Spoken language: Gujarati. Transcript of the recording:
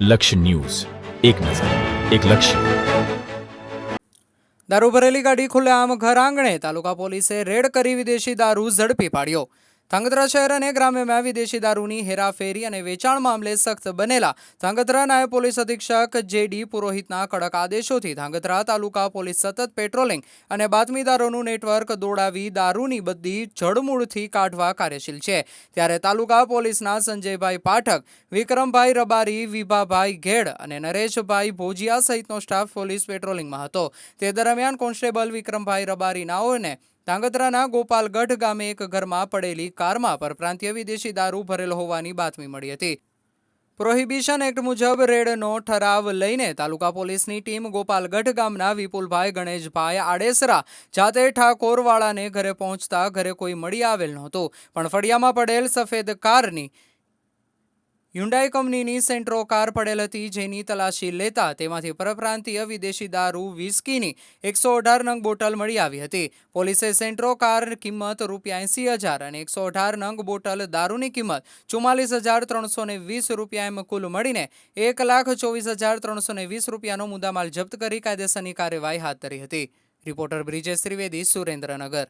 લક્ષ્ય ન્યૂઝ. એક નજર, એક લક્ષ્ય. દારૂ ભરેલી ગાડી ખુલ્લેઆમ ઘર આંગણે તાલુકા પોલીસે રેડ કરી વિદેશી દારૂ ઝડપી પાડ્યો. ધાંગધ્રા શહેર અને ગ્રામ્યમાં વિદેશી દારૂની હેરાફેરી અને વેચાણ મામલે સખ્ત બનેલા ધાંગધ્રા નાયબ પોલીસ અધિક્ષક જેડી પુરોહિતના કડક આદેશોથી ધાંગધ્રા તાલુકા પોલીસ સતત પેટ્રોલિંગ અને બાતમીદારોનું નેટવર્ક દોડાવી દારૂની બધી જડમૂળથી કાઢવા કાર્યશીલ છે. ત્યારે તાલુકા પોલીસના સંજયભાઈ પાઠક, વિક્રમભાઈ રબારી, વિભાભાઈ ઘેડ અને નરેશભાઈ ભોજિયા સહિતનો સ્ટાફ પોલીસ પેટ્રોલિંગમાં હતો. તે દરમિયાન કોન્સ્ટેબલ વિક્રમભાઈ રબારી નાઓને ધાંગધ્રાના ગોપાલગઢ ગામે એક ઘરમાં પડેલી કારમાં પરપ્રાંતીય વિદેશી દારૂ ભરેલો હોવાની બાતમી મળી હતી. પ્રોહિબિશન એક્ટ મુજબ રેડનો ઠરાવ લઈને તાલુકા પોલીસની ટીમ ગોપાલગઢ ગામના વિપુલભાઈ ગણેશભાઈ આડેસરા જાતે ઠાકોરવાળાને ઘરે પહોંચતા ઘરે કોઈ મળી આવેલ નહોતું, પણ ફળિયામાં પડેલ સફેદ કારની હ્યુન્ડાઈ કંપનીની સેન્ટ્રો કાર પડેલ હતી, જેની તલાશી લેતા તેમાંથી પરપ્રાંતીય વિદેશી દારૂ વિસ્કીની એકસો અઢાર નંગ બોટલ મળી આવી હતી. પોલીસે સેન્ટ્રો કાર કિંમત રૂપિયા એંસી હજાર અને એકસો અઢાર નંગ બોટલ દારૂની કિંમત ચુમ્માલીસ હજાર ત્રણસો ને વીસ રૂપિયા એમ કુલ મળીને એક લાખ ચોવીસ હજાર ત્રણસો ને વીસ રૂપિયાનો મુદ્દામાલ જપ્ત કરી કાયદેસરની કાર્યવાહી હાથ ધરી હતી. રિપોર્ટર બ્રિજેશ ત્રિવેદી સુરેન્દ્રનગર.